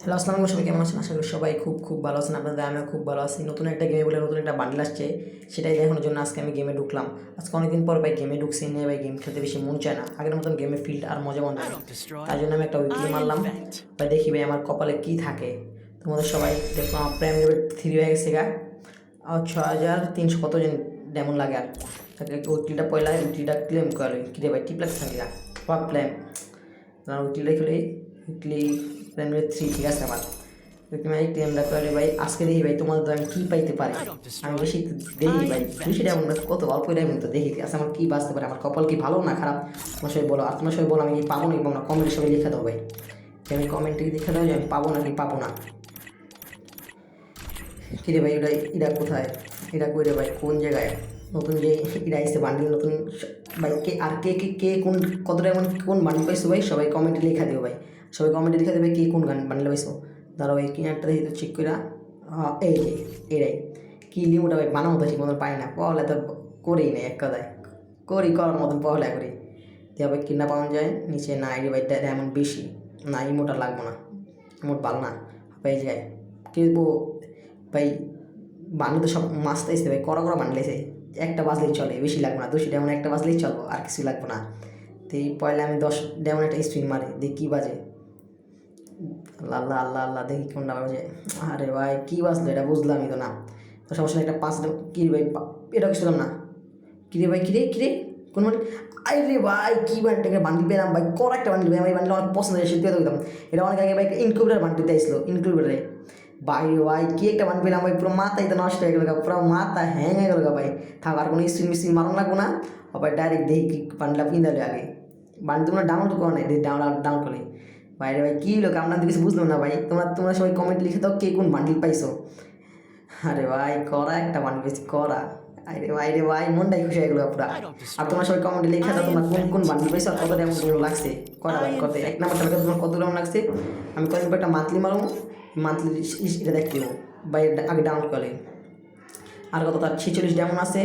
Hello আসসালামু আলাইকুম সবাই কেমন আছেন? আশা করি সবাই খুব খুব ভালো আছেন আপনাদের আমিও খুব ভালো আছি। নতুন একটা গেমে বলে নতুন একটা বান্ডেল আসছে সেটাই দেখানোর জন্য আজকে আমি গেমে ঢুকলাম। আজকে অনেকদিন পর ভাই গেমে ঢুকছি নিয়ে ভাই গেম খেলতে বেশি মন চায় না। আগের মতন গেমে ফিল্ড আর মজা মন না। তাই জন্য আমি একটা উইকলি মারলাম। ভাই দেখি ভাই আমার কপালে কী থাকে। তোমাদের সবাই দেখো আমার প্রাইম লেভেল থ্রি হয়ে গেছে গা। আর ছ হাজার তিনশো কত জন ডেমন লাগে আর। তাকে উইকলিটা পয়লা উইকলিটা ক্লেম করে কিরে ভাই টিপ লাগছে প্ল্যান না উইকলিটা খেলে। উইকলি প্ল্যান থ্রি ঠিক আছে আমার করে ভাই আজকে দেখি ভাই তোমাদের তো আমি কী পাইতে পারি? আমি বেশি দেখি ভাই বেশি ডেমন কত অল্প ডেমন তো দেখি আচ্ছা আমার কী বাঁচতে পারে আমার কপাল কি ভালো না খারাপ? তোমার সবাই বলো আর তোমার সবাই বলো আমি কি পাবো নাকি পাবো না? কমেন্টে সবাই লিখে দাও ভাই। যে আমি কমেন্টে লিখে দাও যে আমি পাবো নাকি পাবো না। কিরে ভাই এটা এটা কোথায়? এটা কই রে ভাই? কোন জায়গায়? নতুন যে এটা এসে বান্ডিল, নতুন ভাই, কে, আর কে কে কে কোন কতটা এমন, কোন বান্ডিল পাইছো ভাই? সবাই কমেন্টে লেখা দিও ভাই। সবাই কমেন্টে লিখে দেবে কে কোন গান বান্ডিল পাইছো। দাঁড়াও ভাই, কি একটা দেখি তো চেক করে এই যে এটাই কি লিমুটা ভাই বানাবো তো ঠিক মতন পাই না পহলে তো করেই না এক কথায়। করি, করার মতন পহলে করি। ভাই কিনা পাওয়া যায়, নিচে না আইডি ভাই এমন বেশি। না ইমোটা লাগবো না ইমোট ভালো না। পেয়ে যায়। কিন্তু ভাই, বান্ডেল তো সব মাছটা এসে ভাই, কড়া কড়া এসে একটা বাজলেই চলে, বেশি লাগবে না, দুশো ডেমন একটা বাজলেই চলবো, আর কিছু লাগবে না। তো এই পয়লা আমি দশ ডেমন একটা স্পিন মারি, দেখি কী বাজে। আল্লাহ আল্লাহ আল্লাহ আল্লাহ, দেখি কোনটা বাজে। আরে ভাই, কী বাজলো এটা বুঝলামই তো না। তো সমস্যা একটা পাঁচ কী ভাই এটা কিছু না। কিরে ভাই কিরে কিরে কোন মানে আই রে ভাই, কী বান্ডেল বান্ডিল পেলাম ভাই কর একটা বান্ডিল ভাই আমার এই বান্ডিল অনেক পছন্দ তুই দিতাম এটা অনেক আগে ভাই ইনকিউবেটার বান্ডিল দিয়েছিল ভাই রে ভাই, কে একটা মান পেলাম ভাই, পুরো মাথায় তো নষ্ট হয়ে গেল পুরো মাথা হ্যাং হয়ে গেল ভাই। থাক, আর কোনো স্ক্রিন মিস্ত্রি মারণ লাগবো না। আবার ডাইরেক্ট দেখি কি বান্ডিলটা দিলে আগে। বান্ডিল তোমরা ডাউনলোড করো না ডাউনলোড ডাউন করে বাইরে ভাই কী লোক তো কিছু বুঝলাম না ভাই। তোমরা তোমরা সবাই কমেন্ট লিখে দাও কে কোন বান্ডিল পাইছো। আরে ভাই করা একটা বান্ডিল পেয়েছি করা আরে ভাই রে ভাই মনটাই খুশি হয়ে গেলো পুরা। আর তোমরা সবাই কমেন্টে লিখে দাও তোমরা কোন কোন বান্ডিল পাইছো আর কত এমন কেমন লাগছে? করা ভাই কত? এক নাম্বার টাকা তোমার কত কেমন লাগছে? আমি কদিন পর একটা মান্থলি মারবো মান্থলি এটা দেখতে দেবো বা আগে ডাউনলোড করে। আর কত তার? ছেচল্লিশ ডেমন আছে।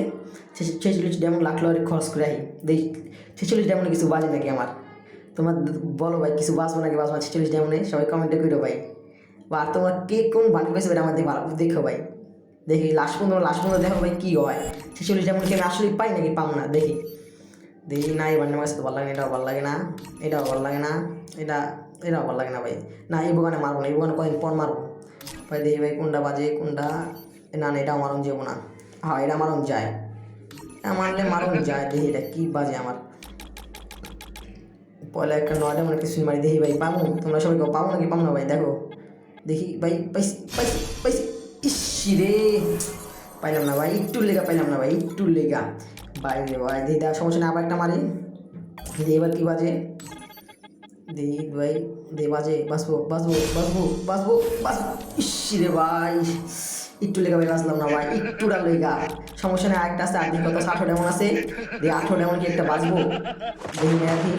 ছেচল্লিশ ডেমন লাখ লরি খরচ করে আই। দেখি ছেচল্লিশ ডেমনে কিছু বাজে নাকি আমার? তোমার বলো ভাই কিছু বাঁচবো নাকি বাঁচবো ছেচল্লিশ ডেমনে সবাই কমেন্টে করো ভাই। বা আর তোমরা কে কোন বান্ডিল পেয়েছে এটা আমাদের ভালো দেখো ভাই। দেখি লাস্ট পর্যন্ত লাস্ট পর্যন্ত দেখো ভাই কী হয়। ছেচল্লিশ ডেমন কি আমি আসলে পাই নাকি পাম না? দেখি। দেখি, না এই বান্ডিল আমার সাথে ভালো লাগে এটাও ভালো লাগে না, এটাও ভালো লাগে না, এটা, এটাও ভালো লাগে না ভাই। না, এই বোকানে মারবো না, এই বোকানে কদিন পর মারবো। ভাই, দেখি ভাই কোনটা বাজে, কোনটা, না না এটা মারণ যাব না। হ্যাঁ এটা মারণ যায়। এটা মারলে মারণ যায়, দেখি এটা কী বাজে আমার। পয়লা একটা নয়টা মানে কিছু মারি দেখি ভাই, পাবো। তোমরা সবাই পাবো নাকি পাবো না ভাই, দেখো। দেখি, ভাই, পাইছি পাইছি পাইছি। ইসি রে পাইলাম না ভাই একটু লেগা পাইলাম না ভাই একটু লেগা। ভাই রে ভাই দেখি দেওয়ার সমস্যা নেই, আবার একটা মারি। দেখি এবার কী বাজে? দেখি ভাই, দে, বাজে বাসবো বাসবো বাসবো বাসবো বাসবো ইসি রে ভাই একটু লেগা ভাই বাসলাম না ভাই একটুটা লেগা। সমস্যা নেই, আরেকটা আছে আর কত আঠো ডেমন আছে। দেখি আঠো ডেমন কি একটা বাজবো দেখি না দেখি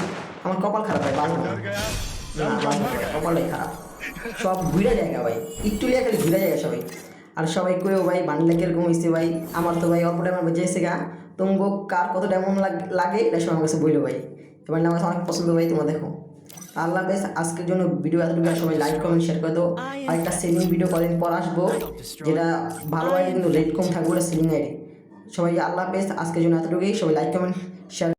আমার কপাল খারাপ ভাই বাজবো না। না কপালটাই খারাপ। সব ঘুরে জায়গা ভাই একটু লেগে খালি ঘুরে জায়গা সবাই। আর সবাই কেউ ভাই বান্ডিলে কীরকম হয়েছে ভাই। আমার তো ভাই অল্প টাইমের বেঁচে গা। তোমাকে কার কত ডেমন লাগে এটা সব আমার কাছে বইলো ভাই। এবার আমার অনেক পছন্দ ভাই তোমরা, দেখো। আল্লাহ বেশ আজকের জন্য ভিডিও এতটুকু। সবাই লাইক কমেন্ট শেয়ার করে দাও। আর একটা সেলিং ভিডিও কদিন পর আসব, যেটা ভালো হয় কিন্তু রেট কম থাকবে, ওটা সেলিং আইডি সবাই আল্লাহ বেশ আজকের জন্য এতটুকুই। সবাই লাইক কমেন্ট শেয়ার